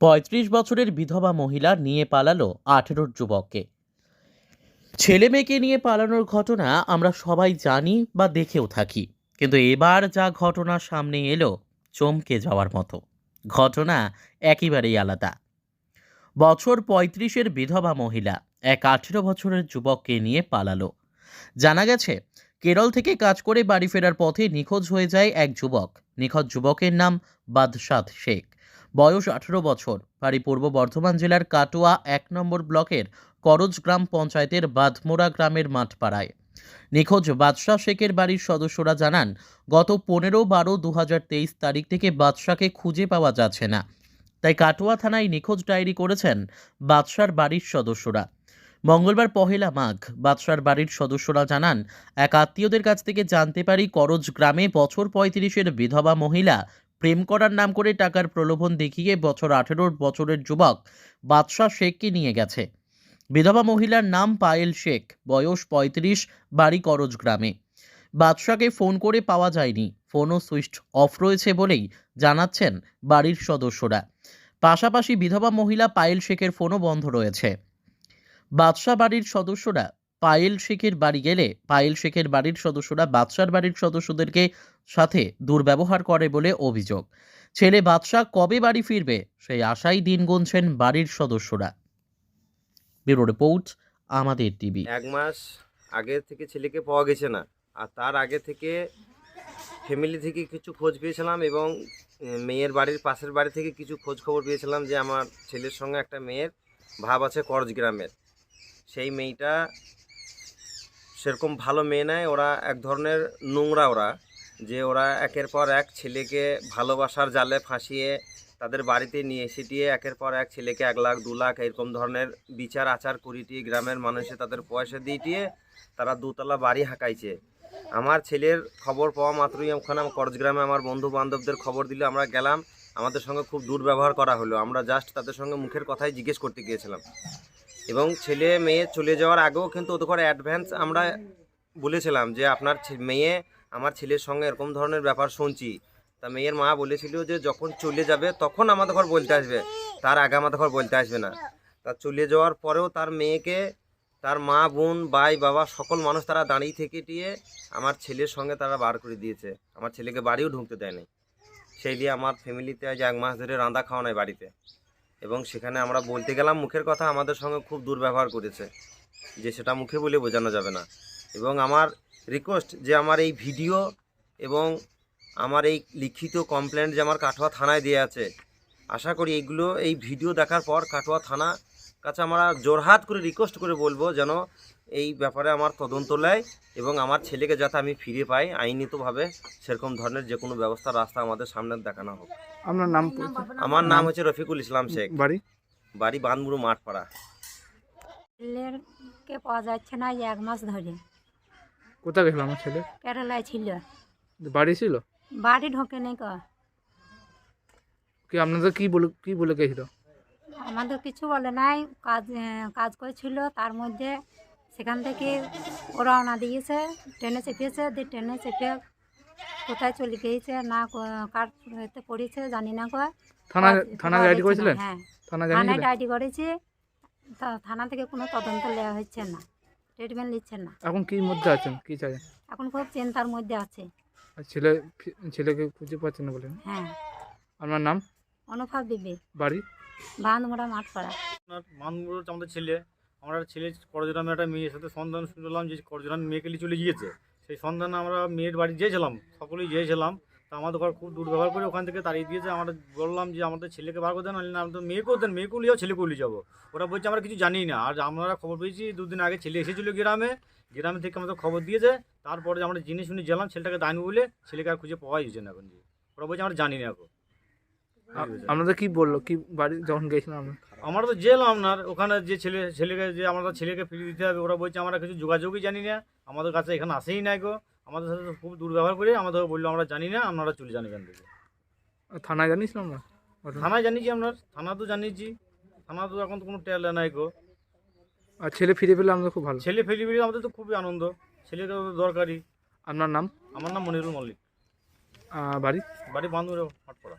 পঁয়ত্রিশ বছরের বিধবা মহিলা নিয়ে পালালো আঠেরোর যুবককে। ছেলে মেয়েকে নিয়ে পালানোর ঘটনা আমরা সবাই জানি বা দেখেও থাকি, কিন্তু এবার যা ঘটনা সামনে এলো, চমকে যাওয়ার মতো। ঘটনা একেবারেই আলাদা। বছর পঁয়ত্রিশের বিধবা মহিলা এক আঠেরো বছরের যুবককে নিয়ে পালালো। জানা গেছে, কেরল থেকে কাজ করে বাড়ি ফেরার পথে নিখোঁজ হয়ে যায় এক যুবক। নিখোঁজ যুবকের নাম বাদশাদ শেখ। বয়স আঠেরো বছর। বাড়ি পূর্ব বর্ধমান জেলার কাটোয়া এক নম্বর ব্লকের করজ গ্রাম পঞ্চায়েতের বাদমোড়া গ্রামের মাঠপাড়ায়। নিখোঁজ বাদশাহ শেখের বাড়ির সদস্যরা জানান, গত পনেরো বারো দু তারিখ থেকে বাদশাকে খুঁজে পাওয়া যাচ্ছে না। তাই কাটোয়া থানায় নিখোঁজ ডায়েরি করেছেন বাদশার বাড়ির সদস্যরা। মঙ্গলবার পহেলা মাঘ বাদশার বাড়ির সদস্যরা জানান, এক আত্মীয়দের কাছ থেকে জানতে পারি করজ গ্রামে বছর পঁয়ত্রিশের বিধবা মহিলা প্রেম করার নাম করে টাকার প্রলোভন দেখিয়ে বছর আঠেরোর বছরের যুবক বাদশাহ শেখকে নিয়ে গেছে। বিধবা মহিলার নাম পায়েল শেখ, বয়স পঁয়ত্রিশ, বাড়ি করজ গ্রামে। বাদশাকে ফোন করে পাওয়া যায়নি। ফোনও সুইচ অফ রয়েছে বলেই জানাচ্ছেন বাড়ির সদস্যরা। পাশাপাশি বিধবা মহিলা পায়েল শেখের ফোনও বন্ধ রয়েছে। বাদশা বাড়ির সদস্যরা পায়েল শেখের বাড়ি গেলে পায়েল শেখের বাড়ির সদস্যরা বাদশার বাড়ির সদস্যদেরকে সাথে দুর্ব্যবহার করে বলে অভিযোগ। ছেলে বাদশা কবে বাড়ি ফিরবে? সেই আশাই দিন গুনছেন বাড়ির সদস্যরা। ব্যুরো রিপোর্ট, আমাদের টিভি। এক মাস আগে থেকে ছেলেকে পাওয়া গেছে না। আর তার আগে থেকে ফ্যামিলি থেকে কিছু খোঁজ পেয়েছিলাম এবং মেয়ের বাড়ির পাশের বাড়ি থেকে কিছু খোঁজ খবর পেয়েছিলাম যে আমার ছেলের সঙ্গে একটা মেয়ের ভাব আছে করজ গ্রামের। সেই মেয়েটা সেরকম ভালো মেয়ে নয় ওরা এক ধরনের নোংরা ওরা, যে ওরা একের পর এক ছেলেকে ভালোবাসার জালে ফাঁসিয়ে তাদের বাড়িতে নিয়ে এসে দিয়ে একের পর এক ছেলেকে এক লাখ, দু লাখ এরকম ধরনের বিচার আচার করিটিয়ে গ্রামের মানুষে তাদের পয়সা দিয়ে দিয়ে তারা দুতলা বাড়ি হাঁকাইছে। আমার ছেলের খবর পাওয়া মাত্রই ওখানে করজগ্রামে আমার বন্ধু বান্ধবদের খবর দিলে আমরা গেলাম, আমাদের সঙ্গে খুব দুর্ব্যবহার করা হলো। আমরা জাস্ট তাদের সঙ্গে মুখের কথাই জিজ্ঞেস করতে গিয়েছিলাম। এবং ছেলে মেয়ে চলে যাওয়ার আগেও কিন্তু ওদের করে অ্যাডভান্স আমরা বলেছিলাম যে আপনার মেয়ে আমার ছেলের সঙ্গে এরকম ধরনের ব্যাপার শুনছি। তা মেয়ের মা বলেছিল যে যখন চলে যাবে তখন আমাদের ঘর বলতে আসবে। তার আগে আমাদের ঘর বলতে আসবে না। তা চলে যাওয়ার পরেও তার মেয়েকে, তার মা, বোন, ভাই, বাবা সকল মানুষ তারা দাঁড়িয়ে থেকে টিয়ে আমার ছেলের সঙ্গে তারা বার করে দিয়েছে। আমার ছেলেকে বাড়িও ঢুকতে দেয়নি। সেই দিয়ে আমার ফ্যামিলিতে আজ এক মাস ধরে রান্না খাওয়া নাই বাড়িতে। এবং সেখানে আমরা বলতে গেলাম মুখের কথা আমাদের সঙ্গে খুব দুর্ব্যবহার করেছে, যে সেটা মুখে বলে বোঝানো যাবে না। এবং আমার রিকোয়েস্ট যে আমার এই ভিডিও এবং আমার এই লিখিত কমপ্লেন্ট যে আমার কাটোয়া থানায় দেওয়া আছে, আশা করি এইগুলো, এই ভিডিও দেখার পর কাটোয়া থানা কাছে আমরা জোরহাত করে রিকোয়েস্ট করে বলব যেন এই ব্যাপারে আমার তদন্ত নেয় এবং আমার ছেলেকে যাতে আমি ফিরে পাই আইনিতভাবে সেরকম ধরনের যে কোনো ব্যবস্থা রাস্তা আমাদের সামনে দেখানো হোক। আপনার নাম আমার নাম হচ্ছে রফিকুল ইসলাম শেখ। বাড়ি? বাড়ি বানমুড়ু মাঠপাড়া। ছেলেকে পাওয়া যাচ্ছে না এক মাস ধরে। কোথায় গেছিল আমার ছেলে? কেরালায় ছিল। বাড়ি ছিল? বাড়ি ঢোকে নেই ক। কি আপনাদের কি বলে কি বলে গেছিল? আমাদের কিছু বলে নাই কাজ কাজ করেছিল তার মধ্যে সেখান থেকে ওরা রওনা দিয়েছে ট্রেনে চেপেছে দিয়ে ট্রেনে চেপে কোথায় চলে গিয়েছে না কার পড়েছে জানি না কয় থানা যাচ্ছে করেছিলেন? হ্যাঁ। থানা থানায় ডায়েরি করেছি তা থানা থেকে কোনো তদন্ত নেওয়া হচ্ছে না ট্রিটমেন্ট নিচ্ছে না। এখন কি মধ্যে আছেন? কি চাই এখন খুব চিন্তার মধ্যে আছে। ছেলে ছেলেকে খুঁজে পাচ্ছেন না বলেন? হ্যাঁ। আপনার নাম? অনুভব দিবে বাড়ি? বাঁধমোড়া মাঠ পাড়া আমাদের ছেলে। আমরা ছেলে করজরামে একটা মেয়ের সাথে সন্ধান শুনলাম যে করজরাম মেয়েকে নিয়ে চলে গিয়েছে। সেই সন্ধান আমরা মেয়ের বাড়ি গিয়েছিলাম, সকলেই গিয়েছিলাম। তা আমাদের ঘর খুব দুর্ব্যবহার করে ওখান থেকে তাড়িয়ে দিয়েছে। আমরা বললাম যে আমাদের ছেলেকে বার করে দেন না, আমাদের মেয়েকেও দেন মেয়েকেও লিয়ে যাও ছেলেকেও নিয়ে যাব। ওরা বলছে, আমরা কিছু জানি না। আর আমরা খবর পেয়েছি, দুদিন আগে ছেলে এসেছিল গ্রামে। গ্রামে থেকে আমাদের খবর দিয়েছে। তারপরে আমরা জিনিস শুনে গেলাম, ছেলেটাকে দাইনি বলে ছেলেকে আর খুঁজে পাওয়াই যাচ্ছে না এখন ওরা বলছে, আমরা জানি না এখন। আপনাদের কি বলল? কি বাড়ি যখন গেছিলেন আপনার আমরা তো জেলাম আপনার। ওখানে যে ছেলে ছেলেকে যে আমরা ছেলেকে ফিরে দিতে হবে ওরা বলছে আমরা কিছু যোগাযোগই জানি না। আমাদের কাছে এখানে আসেই নাই গো। আমাদের সাথে খুব দুর্ব্যবহার করে আমাদের বলল আমরা জানি না আপনারা চলে যান এখান থেকে। থানায় জানিস না আমরা? থানায় জানিয়েছি আপনার থানা তো জানিয়েছি। থানা তো এখন তো কোনো টেল নাই গো। আর ছেলে ফিরে পেলে আমাদের খুব ভালো। ছেলে ফিরে ফেলি আমাদের তো খুবই আনন্দ। ছেলেকে তো দরকারি। আপনার নাম? আমার নাম মনিরুল মল্লিক। বাড়ি? বাড়ি বান্ধব হাটপাড়া।